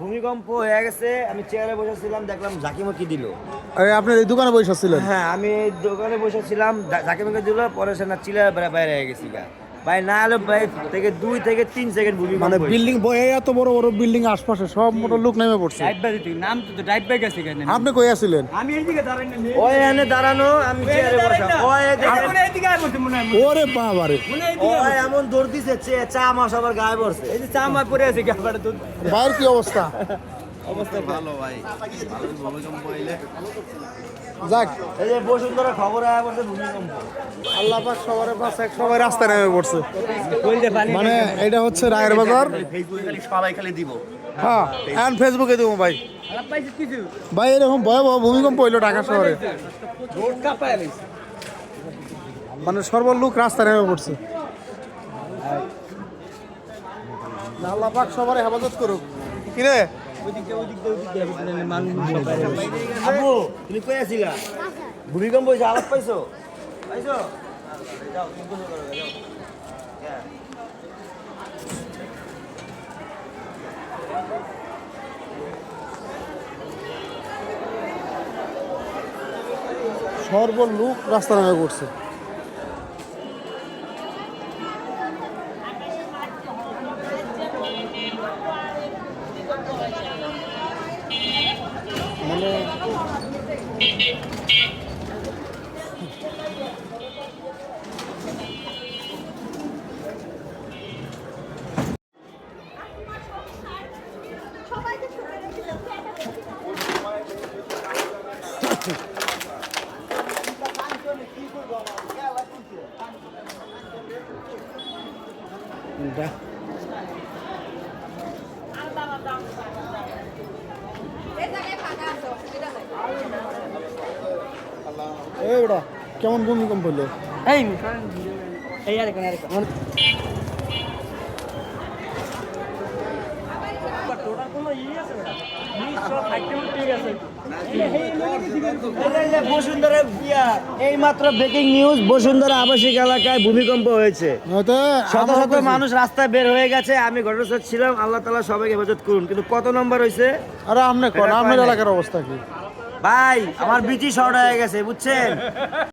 ভূমিকম্প হয়ে গেছে আমি চেয়ারে বসেছিলাম দেখলাম ঝাঁকিমুখি দিল। আপনার আপনি এই দোকানে বসে ছিল হ্যাঁ আমি এই দোকানে বসেছিলাম ঝাঁকিমুখি দিল পরে সে না চিলা বেড়া বাইরে হয়ে গেছি গা। ভাই না হলে ভাই থেকে দুই থেকে তিন সেকেন্ড ভূমিকম্প মানে। বিল্ডিং এত বড় বড় বিল্ডিং আশপাশে সব মোটর লোক নেমে পড়ছে। ডাইভ দিতে নাম তো ডাইভ বাই গেছে কেন? আপনি কই আছিলেন? আমি এইদিকে দাঁড়াই না ওই এনে দাঁড়ানো আমি চেয়ারে বসা ওই দেখেন, এইদিকে বলতে মনে হয় ওরে বাবারে। ওই এমন দৌড় দিছে চে- চা মা সবার গায়ে পড়ছে। এই যে চা মা পরে আছে কি অবস্থা যাক। এই যে বসুন্ধরা খবর আয়া পড়ছে ভূমিকম্প আল্লাহ পাক সবার পাশে সবাই রাস্তায় নেমে পড়ছে। মানে এটা হচ্ছে রায়ের বাজার। সবাই খালি দিব। হ্যাঁ এন্ড ফেসবুকে দেবো ভাই। ভাই এরকম ভয়াবহ ভূমিকম্প হইল ঢাকা শহরে। মানে সর্ব লোক রাস্তায় নেমে পড়ছে। আল্লাহ পাক সবার হেফাজত করুক। কিরে আবু তুমি কই আছিলা ভূমিকম্প হয়েছে আলাপ পাইছো? পাইছো? যাও তুমি গোসল করো, যাও। হ্যাঁ। সর্ব লোক রাস্তা নেমে পড়ছে। মানে এই ওটা কেমন ভূমিকম্প হইল এই এই আরে কোন আরে কোন টোটাল কোনো ই আছে বেটা? এই বসুন্ধরা এই মাত্র ব্রেকিং নিউজ বসুন্ধরা আবাসিক এলাকায় ভূমিকম্প হয়েছে। শত শত মানুষ রাস্তায় বের হয়ে গেছে আমি ঘটনাস্থল ছিলাম আল্লাহ তালা সবাইকে হেফাজত করুন। কিন্তু কত নম্বর হয়েছে? আরে আপনি আপনার এলাকার অবস্থা কি? ভাই আমার বিচি শর্ট হয়ে গেছে বুঝছেন?